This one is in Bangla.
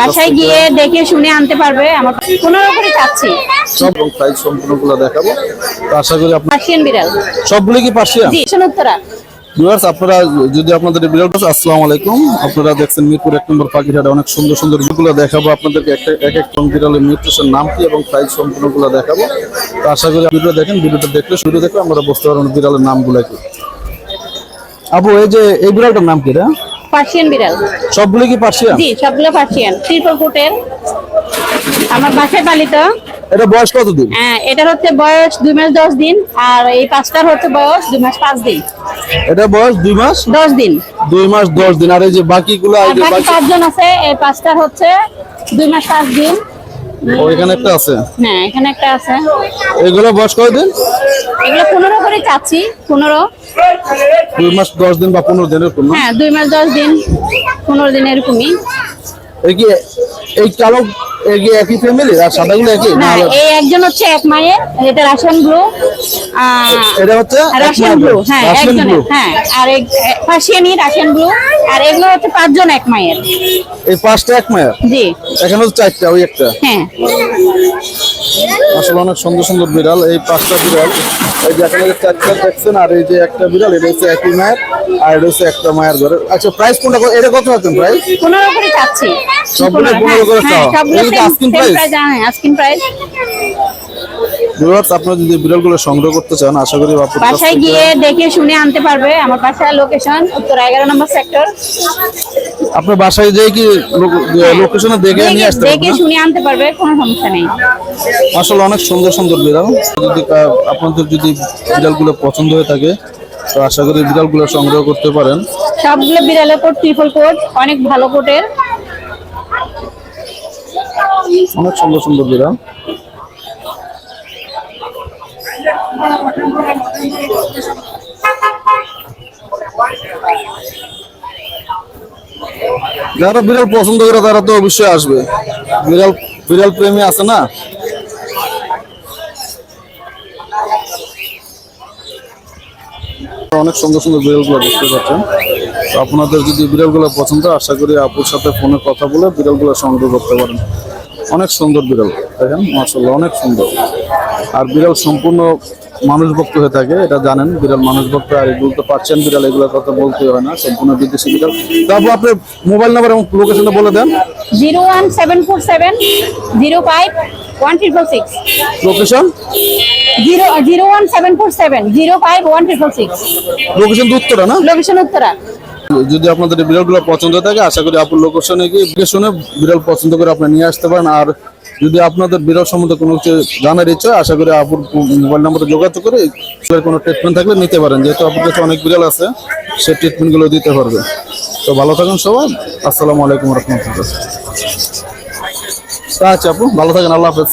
বাসায় গিয়ে দেখে শুনে আনতে পারবে আমার পনেরো করে চাচ্ছি সব প্রাইস সম্পূর্ণগুলো দেখাবো। তো আশা করি আপনার পার্সিয়ান বিড়াল। সবগুলো কি পার্সিয়ান? জি উত্তরা। ভিউয়ার্স আপনারা যদি আপনাদের বিড়াল আসসালামু আলাইকুম। আপনারা দেখছেন মিরপুর এক নম্বর পাখিরহাটে অনেক সুন্দর সুন্দর ভিডিওগুলো দেখাবো। আপনাদেরকে একটা এক এক রকম বিড়ালের মিউটেশন নাম কি এবং প্রাইস সম্পূর্ণগুলো দেখাবো। তো আশা করি ভিডিও দেখেন। ভিডিওটা দেখলে শুরু দেখলে আমরা বুঝতে পারব বিড়ালের নামগুলো কি। আবু এই যে এই বিড়ালটার নাম কি রে? পার্সিয়ান বিড়াল। সবগুলো কি পার্সিয়ান জি সবগুলো পার্সিয়ান ট্রিপল কোটের আমার বাসায় পালিত। এটা বয়স কতদিন? হ্যাঁ, এটার হচ্ছে বয়স দুই মাস দশ দিন আর এই পাঁচটার হচ্ছে বয়স দুই মাস পাঁচ দিন। এটা বয়স দুই মাস? দশ দিন। দুই মাস দশ দিন। আর এই যে বাকিগুলো বাকি পাঁচজন আছে এই পাঁচটার হচ্ছে দুই মাস পাঁচ দিন। ও, এখানে একটা আছে। হ্যাঁ এখানে একটা আছে। এগুলো বয়স কয়দিন? এগুলো পনেরো করে চাচ্ছি পনেরো। দুই মাস দশ দিন বা পনেরো দিন এরকম হ্যাঁ দুই মাস দশ দিন পনেরো দিন এরকমই এই কি এই কালো এই একই ফ্যামিলি আর সাদাগুলো একই? না না এই একজন হচ্ছে এক মায়ের এটা রাশিয়ান ব্লু এটা হচ্ছে রাশিয়ান ব্লু হ্যাঁ হ্যাঁ আর পার্সিয়ানি রাশিয়ান ব্লু আর এগুলো হচ্ছে পাঁচজন এক মায়ের। এই পাঁচটা এক মায়ের? জি। এখানে হচ্ছে চারটা ওই একটা। হ্যাঁ। আসলে অনেক সুন্দর সুন্দর বিড়াল এই পাঁচটা বিড়াল। এই যে আপনাদের চারটা দেখছেন আর এই যে একটা বিড়াল এটা হচ্ছে একই মায়ের আর এটা হচ্ছে একটা মায়ের ঘরে। আচ্ছা প্রাইস কোনটা এটা কত আছেন প্রাইস পনেরো করে চাচ্ছি। সবগুলো পনেরো করে হ্যাঁ, চাওয়া। আজকিন প্রাইস আজকিন প্রাইস ভিউয়ার্স আপনারা যদি বিড়ালগুলো সংগ্রহ করতে চান আশা করি আপনার বাসায় গিয়ে দেখে শুনে আনতে পারবে আমার বাসার লোকেশন উত্তর এগারো নম্বর সেক্টর আপনার বাসায় যেয়ে কি লোকেশনে দেখে নিয়ে আসতে দেখে পারবেন? শুনে আনতে পারবে কোনো সমস্যা নেই। আসলে অনেক সুন্দর সুন্দর বিড়াল। যদি আপনাদের যদি বিড়ালগুলো পছন্দ হয়ে থাকে তো আশা করি বিড়ালগুলো সংগ্রহ করতে পারেন। সবগুলো বিড়ালের কোট ট্রিপল কোট অনেক ভালো কোটের। অনেক সুন্দর সুন্দর বিড়াল। যারা বিড়াল পছন্দ করে তারা তো অবশ্যই আসবে। বিড়াল বিড়াল প্রেমী আছে না? অনেক সুন্দর সুন্দর বিড়ালগুলো দেখতে পাচ্ছেন। তো আপনাদের যদি বিড়ালগুলো পছন্দ আশা করি আপুর সাথে ফোনে কথা বলে বিড়ালগুলো সংগ্রহ করতে পারেন। অনেক সুন্দর বিড়াল, দেখেন মার্শাল্লাহ অনেক সুন্দর। আর বিড়াল সম্পূর্ণ মানুষ ভক্ত হয়ে থাকে এটা জানেন। বিড়াল মানুষ ভক্ত আর এগুলো তো পাচ্ছেন বিড়াল এগুলোর কথা বলতে হয় না সম্পূর্ণ বিদেশি বিড়াল। তারপর আপনি মোবাইল নাম্বার এবং লোকেশনটা বলে দেন। Zero one seven four seven zero five one triple six. Location? Zero zero one seven four seven zero five one triple six. Location Uttara না? লোকেশন উত্তরা। যদি আপনাদের বিড়ালগুলো পছন্দ হয়ে থাকে আশা করি আপনার লোকেশনে গিয়ে লোকেশনে বিড়াল পছন্দ করে আপনি নিয়ে আসতে পারেন। আর যদি আপনাদের বিড়াল সম্বন্ধে কোনো কিছু জানার ইচ্ছা আশা করি আপুর মোবাইল নাম্বারে যোগাযোগ করে কোনো ট্রিটমেন্ট থাকলে নিতে পারেন। যেহেতু আপনার কাছে অনেক বিড়াল আছে, সে ট্রিটমেন্টগুলো দিতে পারবে। তো ভালো থাকুন সবাই। আসসালামু আলাইকুম রহমতুল্লাহ। আচ্ছা আপু, ভালো থাকেন, আল্লাহ হাফেজ।